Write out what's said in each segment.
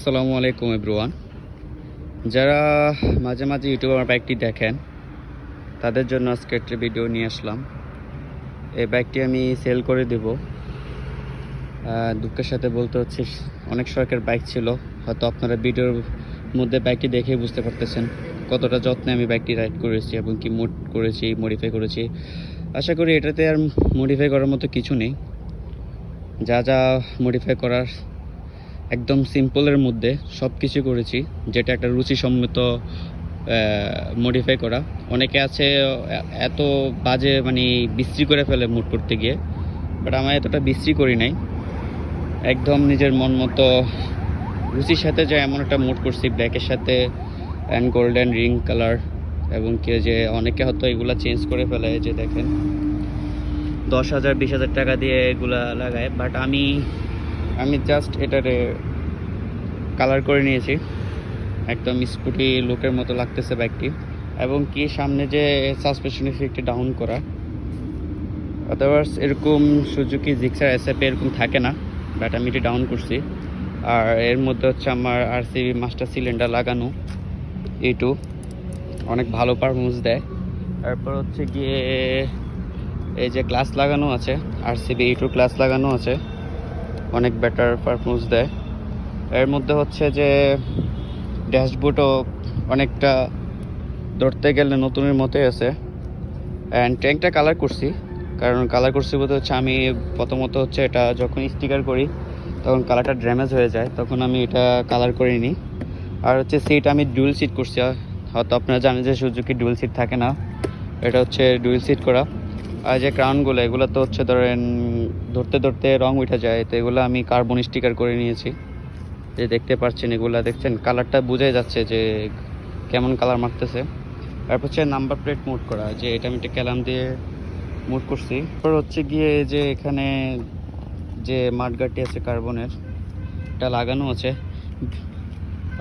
আসসালামু আলাইকুম, এভরিওয়ান। যারা মাঝে মাঝে ইউটিউবে আমার বাইকটি দেখেন, তাদের জন্য আজকে একটা ভিডিও নিয়ে আসলাম। এই বাইকটি আমি সেল করে দেব। দুঃখের সাথে বলতে হচ্ছে, অনেক সরকার বাইক ছিল। হয়তো আপনারা ভিডিওর মধ্যে বাইকটি দেখেই বুঝতে পারতেছেন কতটা যত্নে আমি বাইকটি রাইড করেছি এবং কি মোড করেছি মডিফাই করেছি। আশা করি এটাতে আর মডিফাই করার মতো কিছু নেই। যা যা মডিফাই করার একদম সিম্পলের মধ্যে সব কিছু করেছি, যেটা একটা রুচি রুচিসম্মত মডিফাই করা। অনেকে আছে এত বাজে মানে বিশ্রী করে ফেলে মুড করতে গিয়ে বাট আমি এতটা বিশ্রী করি নাই। একদম নিজের মন মতো, রুচির সাথে যে এমন একটা মুড করছি ব্ল্যাকের সাথে অ্যান্ড গোল্ডেন রিং কালার এবং কি যে অনেকে হয়তো এগুলা চেঞ্জ করে ফেলে যে দেখেন। দশ হাজার, বিশ হাজার টাকা দিয়ে এগুলা লাগায় বাট আমি আমি জাস্ট এটারে কালার করে নিয়েছি। একদম স্কুটি লুকের মতো লাগতেছে বাইকটি এবং কি সামনে যে সাসপেনশন ইফেক্টটি ডাউন করা। আদারওয়াইজ এরকম সুজুকি জিক্সার এসএফ এরকম থাকে না বাট আমি এটি ডাউন করছি। আর এর মধ্যে হচ্ছে আমার আর আরসিবি মাস্টার সিলিন্ডার লাগানো। এই টু অনেক ভালো পারফরমেন্স দেয়। তারপর হচ্ছে গিয়ে এই যে গ্লাস লাগানো আছে আরসিবি এই টু গ্লাস লাগানো আছে। অনেক বেটার পারফরমেন্স দেয়। এর মধ্যে হচ্ছে যে ড্যাশবোর্ডও অনেকটা ধরতে গেলে নতুনের মতোই আছে। অ্যান্ড ট্যাঙ্কটা কালার করছি, কারণ কালার করছি বলতে হচ্ছে আমি প্রথমত হচ্ছে এটা যখন স্টিকার করি, তখন কালারটা ড্যামেজ হয়ে যায়, তখন আমি এটা কালার করে নিই। আর হচ্ছে সিট আমি ডুয়েল সিট করছি, হয়তো আপনারা জানেন যে সুজুকি ডুয়েল সিট থাকে না, এটা হচ্ছে ডুয়েল সিট করা। যে ক্রাউনগুলো এগুলো তো হচ্ছে ধরেন ধরতে ধরতে রং উঠে যায়, তো এগুলো আমি কার্বন স্টিকার করে নিয়েছি। যে দেখতে পাচ্ছেন এগুলা, দেখছেন? কালারটা বোঝাই যাচ্ছে যে কেমন কালার মারতেছে। তারপর হচ্ছে নাম্বার প্লেট মোড করা, যে এটা আমি একটা ক্যালাম দিয়ে মোড করছি। তারপর হচ্ছে গিয়ে যে এখানে যে মাঠগাটি আছে কার্বনের, এটা লাগানো আছে।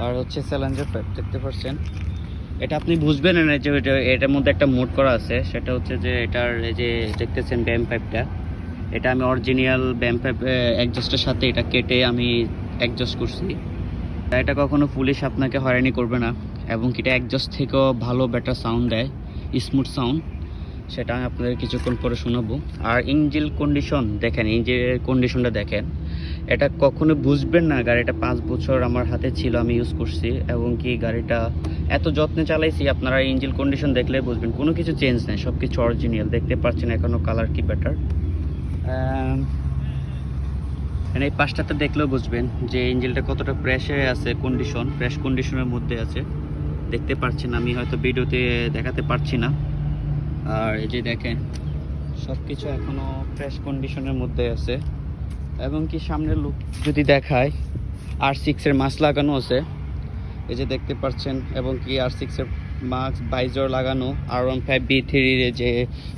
আর হচ্ছে স্যালেঞ্জার পাইপ দেখতে পাচ্ছেন? এটা আপনি বুঝবেন না, যে এটা- এটার মধ্যে একটা মোড করা আছে। সেটা হচ্ছে যে এটার এই যে দেখতেছেন ব্যাম পাইপটা, এটা আমি অরিজিনাল ব্যাম পাইপ অ্যাডজাস্টের সাথে এটা কেটে আমি অ্যাডজাস্ট করছি। এটা কখনো পুলিশ আপনাকে হয়রানি করবে না, এবং এটা অ্যাডজাস্ট থেকেও ভালো বেটার সাউন্ড দেয় স্মুথ সাউন্ড সেটা আমি আপনাদের কিছুক্ষণ পরে শোনাবো। আর ইঞ্জিল কন্ডিশন দেখেন ইঞ্জিনের কন্ডিশনটা দেখেন। এটা কখনো বুঝবেন না গাড়িটা পাঁচ বছর আমার হাতে ছিল আমি ইউজ করছি এবং কি গাড়িটা এত যত্নে চালাইছি আপনারা ইঞ্জিল কন্ডিশন দেখলে বুঝবেন। কোনো কিছু চেঞ্জ নেই সব কিছু অরিজিনাল দেখতে পাচ্ছেন এখনও কালার কি বেটার এই পাশটাতে দেখলেও বুঝবেন যে ইঞ্জিনটা কতটা প্রেসে আছে কন্ডিশন প্রেস কন্ডিশনের মধ্যে আছে। দেখতে পাচ্ছেন আমি হয়তো ভিডিওতে দেখাতে পারছি না। আর এই যে দেখেন সব কিছু এখনও ফ্রেশ কন্ডিশনের মধ্যে আছে। এবং কি সামনের লুক যদি দেখায় আর সিক্সের মাছ লাগানো আছে। এই যে দেখতে পাচ্ছেন, এবং কি আর সিক্সের মাস্ক বাইজর লাগানো আর ওয়ান ফাইভ বি থ্রির যে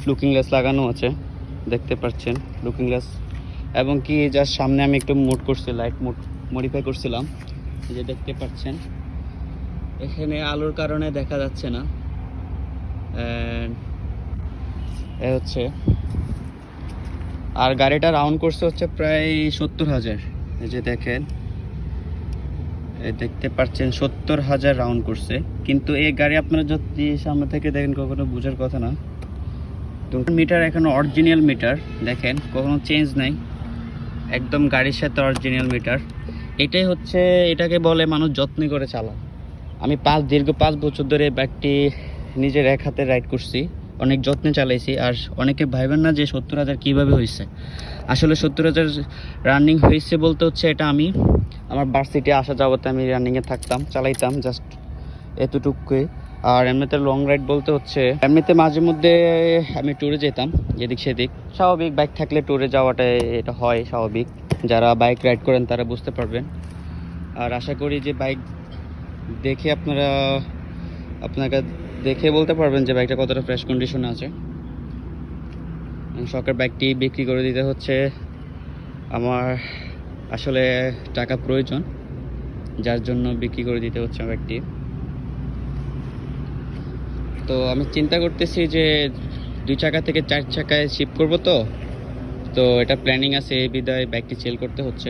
লুকিং গ্লাস লাগানো আছে, দেখতে পাচ্ছেন লুকিং গ্লাস এবং কি জাস্ট সামনে আমি একটু মুড করছি লাইট মুড মডিফাই করছিলাম। এই যে দেখতে পাচ্ছেন, এখানে আলোর কারণে দেখা যাচ্ছে না। হচ্ছে আর গাড়িটা রাউন্ড করছে হচ্ছে প্রায় সত্তর হাজার। এই যে দেখেন দেখতে পাচ্ছেন সত্তর হাজার রাউন্ড করছে। কিন্তু এই গাড়ি আপনারা যদি সামনে থেকে দেখেন, কখনো বোঝার কথা না। মিটার এখন অরিজিনাল মিটার দেখেন, কখনো চেঞ্জ নাই। একদম গাড়ির সাথে অরিজিনাল মিটার এটাই হচ্ছে, এটাকে বলে মানুষ যত্ন করে চালা আমি পাঁচ, দীর্ঘ পাঁচ বছর ধরে বাইকটি নিজের এক হাতে রাইড করছি। অনেক যত্নে চালাইছি, আর অনেকে ভাইবেন না যে সত্তর হাজার কীভাবে হয়েছে আসলে সত্তর হাজার রানিং হয়েছে বলতে হচ্ছে এটা আমি। আমার ভার্সিটি আসা যাওয়াতে আমি রানিংয়ে থাকতাম, চালাইতাম জাস্ট এতটুকুই আর এমনিতে লং রাইড বলতে হচ্ছে, এমনিতে মাঝে মধ্যে আমি ট্যুরে যেতাম, এদিক সেদিক। স্বাভাবিক বাইক থাকলে ট্যুরে যাওয়াটা এটা হয় স্বাভাবিক। যারা বাইক রাইড করেন তারা বুঝতে পারবেন। আর আশা করি যে বাইক দেখে আপনারা আপনাকে দেখে বলতে পারবেন যে বাইকটা কতটা ফ্রেশ কন্ডিশনে আছে। শখের বাইকটি বিক্রি করে দিতে হচ্ছে আমার আসলে টাকা প্রয়োজন, যার জন্য বিক্রি করে দিতে হচ্ছে বাইকটি তো আমি চিন্তা করতেছি যে দুই চাকা থেকে চার চাকায় শিফট করব তো তো এটা প্ল্যানিং আছে, এই বিদায় বাইকটি সেল করতে হচ্ছে।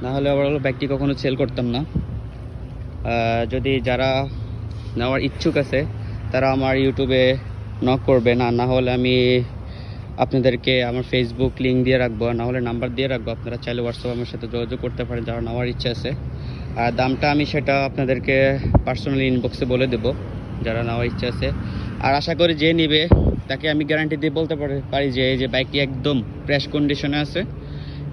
না হলে ওভারঅল বাইকটি কখনো সেল করতাম না। যদি যারা নেওয়ার ইচ্ছুক আছে, তারা আমার ইউটিউবে নক করবে। আর না হলে আমি আপনাদেরকে আমার ফেসবুক লিঙ্ক দিয়ে রাখব, না হলে নাম্বার দিয়ে রাখব। আপনারা চাইলে হোয়াটসঅ্যাপ আমার সাথে যোগাযোগ করতে পারেন, যারা নেওয়ার ইচ্ছা আছে। আর দামটা আমি সেটা আপনাদেরকে পার্সোনালি ইনবক্সে বলে দেবো, যারা নেওয়ার ইচ্ছা আছে। আর আশা করি যে নিবে, তাকে আমি গ্যারান্টি দিয়ে বলতে পারি পারি যে এই যে বাইকটি একদম ফ্রেশ কন্ডিশনে আছে,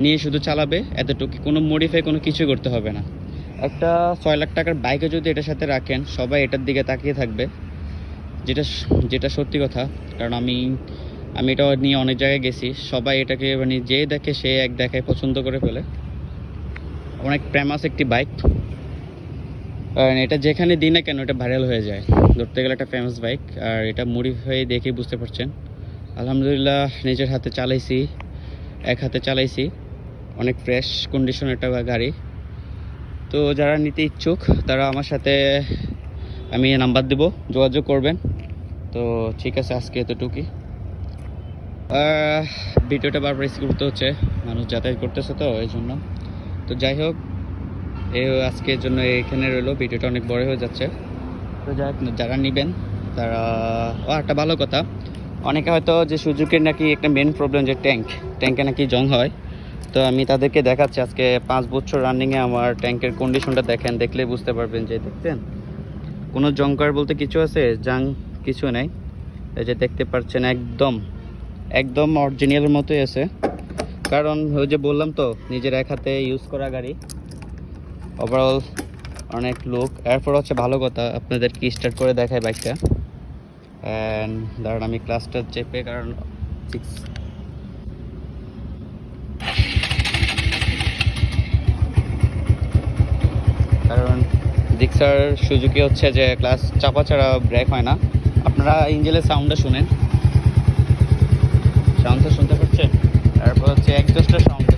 নিয়ে শুধু চালাবে, এতটুকু কোনো মডিফাই কোনো কিছু করতে হবে না। একটা ছয় লাখ টাকার বাইকে যদি এটার সাথে রাখেন, সবাই এটার দিকে তাকিয়ে থাকবে। যেটা যেটা সত্যি কথা, কারণ আমি আমি এটা নিয়ে অনেক জায়গায় গেছি। সবাই এটাকে মানে যে দেখে সে এক দেখায় পছন্দ করে ফেলে। অনেক ফেমাস একটি বাইক। এটা যেখানে দিই না কেন, এটা ভাইরাল হয়ে যায়। ধরতে গেলে একটা ফেমাস বাইক আর এটা মুড়ি হয়ে দেখে বুঝতে পারছেন। আলহামদুলিল্লাহ, নিজের হাতে চালাইছি, এক হাতে চালাইছি। অনেক ফ্রেশ কন্ডিশন একটা গাড়ি। তো যারা নিতে ইচ্ছুক, তারা আমার সাথে, আমি নাম্বার দেব, যোগাযোগ করবেন। তো ঠিক আছে, আজকে এতটুকুই। ভিডিওটা বারবার রিসিভ করতে হচ্ছে, মানুষ যাতায়াত করতেছে তো এই জন্য তো যাই হোক, এ আজকের জন্য এখানে রইল, ভিডিওটা অনেক বড় হয়ে যাচ্ছে। তো যাই হোক, যারা নেবেন, তারা, ও, একটা ভালো কথা। অনেকে হয়তো যে সুযোগের নাকি একটা মেন প্রবলেম যে ট্যাঙ্ক ট্যাঙ্কে নাকি জং হয়। তো আমি তাদেরকে দেখাচ্ছি। আজকে পাঁচ বছর রানিংয়ে আমার ট্যাঙ্কের কন্ডিশনটা দেখেন, দেখলে বুঝতে পারবেন যে দেখতেন কোনো জঙ্কার বলতে কিছু আছে? জাং কিছু নেই। এই যে দেখতে পাচ্ছেন একদম একদম অরিজিনালের মতোই আছে। কারণ ওই যে বললাম তো, নিজের এক হাতে ইউজ করা গাড়ি। ওভারঅল অনেক লোক এরপর হচ্ছে ভালো কথা, আপনাদেরকে স্টার্ট করে দেখায় বাইকটা অ্যান্ড দাঁড়ান, আমি ক্লাসটা চেপে, কারণ ডিক্সার সুজুকি হচ্ছে যে ক্লাস চাপা ছাড়া ব্রেক হয় না। আপনারা ইঞ্জিনের সাউন্ডটা শুনেন। সাউন্ডটা শুনতে পাচ্ছেন? তারপর হচ্ছে একজস্টের সাউন্ডটা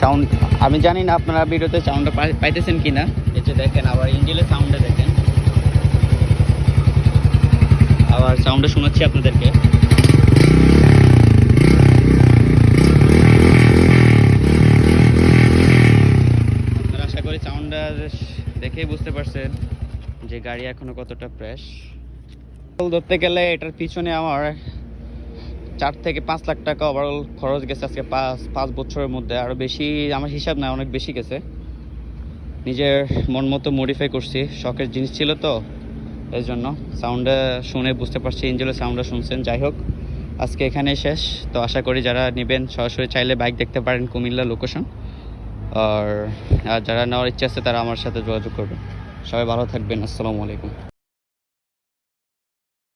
সাউন্ড আমি জানি না আপনারা ভিডিওতে সাউন্ডটা পাইতেছেন কি না দেখেন, আবার ইঞ্জিনের সাউন্ডটা দেখেন। আবার সাউন্ডটা শোনাচ্ছি আপনাদেরকে। আশা করি সাউন্ডটা দেখেই বুঝতে পারছেন যে গাড়ি এখনও কতটা ফ্রেশ ধরতে গেলে এটার পিছনে আমার চার থেকে পাঁচ লাখ টাকা ওভারঅল খরচ গেছে আজকে পাঁচ পাঁচ বছরের মধ্যে। আরও বেশি আমার হিসাব না, অনেক বেশি গেছে। নিজের মন মতো মডিফাই করছি। শখের জিনিস ছিল তো। এই জন্য সাউন্ডটা শুনে বুঝতে পারছি ইঞ্জিনের সাউন্ডটা শুনছেন। যাই হোক, আজকে এখানেই শেষ। তো আশা করি যারা নেবেন, সরাসরি চাইলে বাইক দেখতে পারেন কুমিল্লা লোকেশন আর আর যারা নেওয়ার ইচ্ছা আছে, তারা আমার সাথে যোগাযোগ করবেন। সবাই ভালো থাকবেন। আসসালামু আলাইকুম।